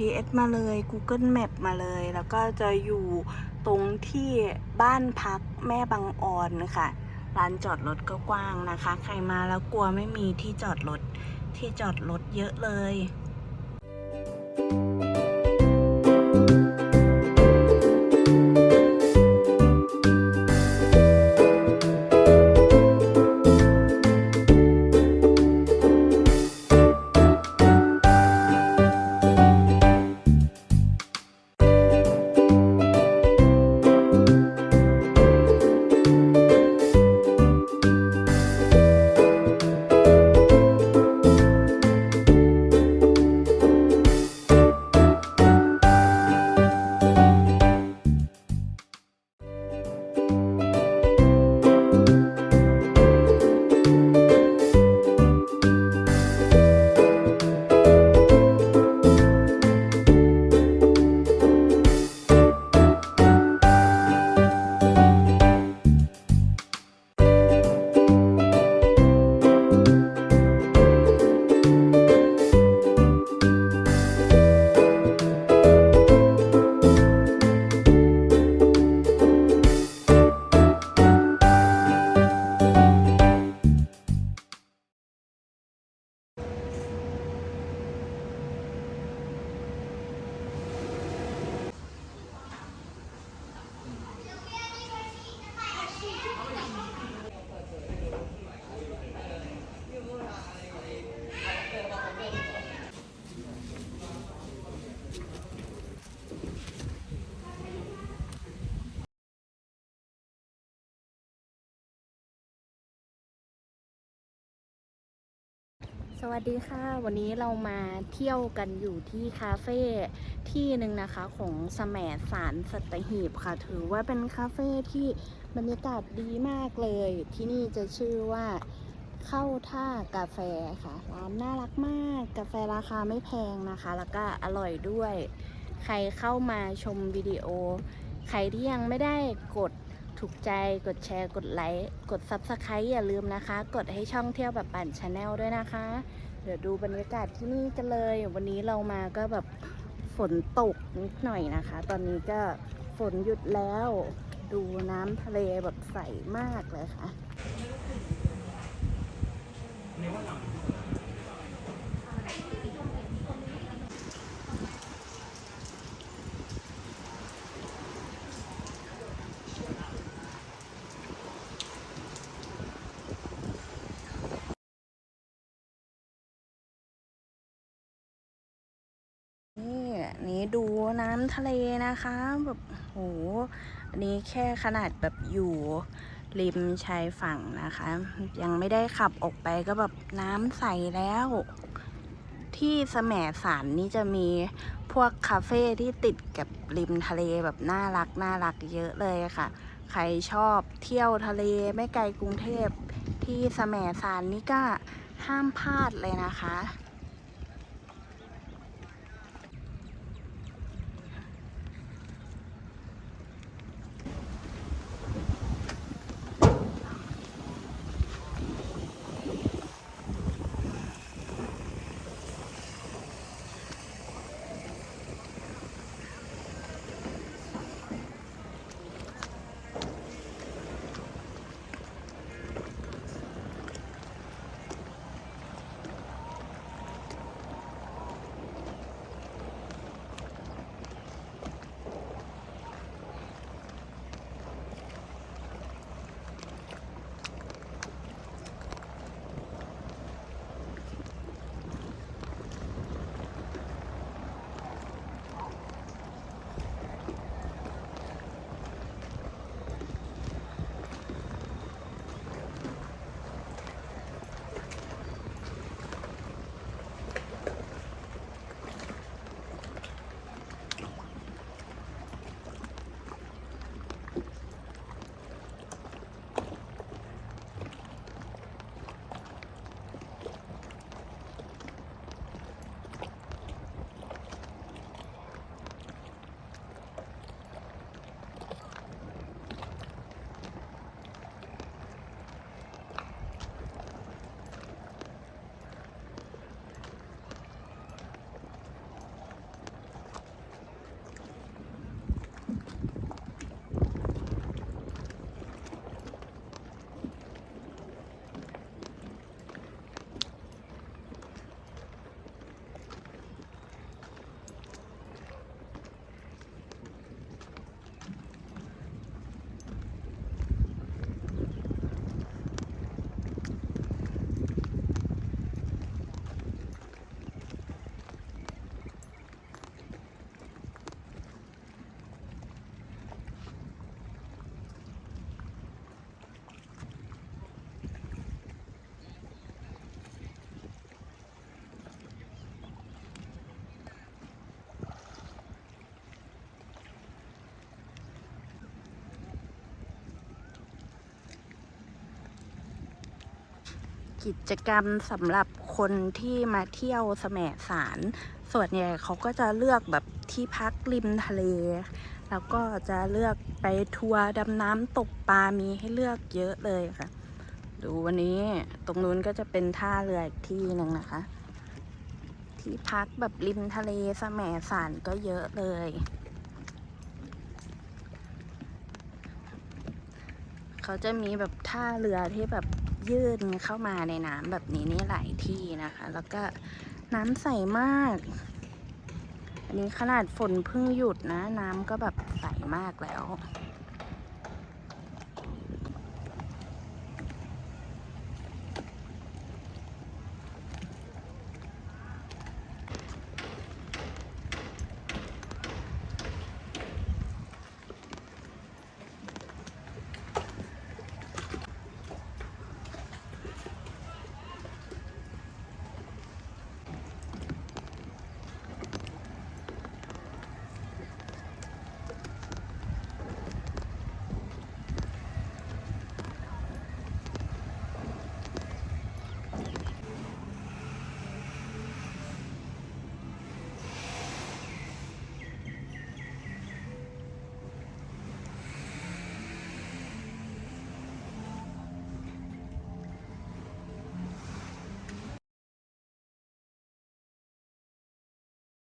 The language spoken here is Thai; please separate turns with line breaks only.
GPS มาเลย Google Map มาเลย แล้วก็จะอยู่ตรงที่บ้านพักแม่บางออนค่ะร้านจอดรถก็กว้างนะคะ ใครมาแล้วกลัวไม่มีที่จอดรถที่จอดรถเยอะเลย สวัสดีค่ะ วันนี้เรามาเที่ยวกันอยู่ที่คาเฟ่ที่หนึ่งนะคะของสแมสารสัตหีบค่ะ ถือว่าเป็นคาเฟ่ที่บรรยากาศดีมากเลย ที่นี่จะชื่อว่าเข้าท่ากาแฟค่ะ ร้านน่ารักมาก กาแฟราคาไม่แพงนะคะ แล้วก็อร่อยด้วย ใครเข้ามาชมวิดีโอ ใครที่ยังไม่ได้กด ถูกใจกดแชร์กดไลค์กด Subscribe อย่าลืมนะคะ กดให้ช่องเที่ยวแบบปั่นชาแนลด้วยนะคะ เดี๋ยวดูบรรยากาศที่นี่กันเลย วันนี้เรามาก็แบบฝนตกนิดหน่อยนะคะ ตอนนี้ก็ฝนหยุดแล้ว ดูน้ำทะเลแบบใสมากเลยค่ะ นี่นี้ดูน้ำทะเลนะคะแบบโหอันนี้แค่ขนาดแบบอยู่ริมชายฝั่งนะคะ ยังไม่ได้ขับออกไปก็แบบน้ำใสแล้ว ที่แสมสารนี่จะมีพวกคาเฟ่ที่ติดกับริมทะเลแบบน่ารักน่ารักเยอะเลยค่ะ ใครชอบเที่ยวทะเลไม่ไกลกรุงเทพที่แสมสารนี่ก็ห้ามพลาดเลยนะคะ กิจกรรมสำหรับคนที่มาเที่ยวแสมสาร ส่วนใหญ่เขาก็จะเลือกแบบที่พักริมทะเล แล้วก็จะเลือกไปทัวร์ดำน้ำตกปลา มีให้เลือกเยอะเลยค่ะ ดูวันนี้ตรงนู้นก็จะเป็นท่าเรืออีกที่หนึ่งนะคะ ที่พักแบบริมทะเลแสมสารก็เยอะเลยเขาจะมีแบบท่าเรือที่แบบ ยื่นเข้ามาในน้ำแบบนี้นี่หลายที่นะคะ แล้วก็น้ำใสมาก อันนี้ขนาดฝนเพิ่งหยุดนะ น้ำก็แบบใสมากแล้ว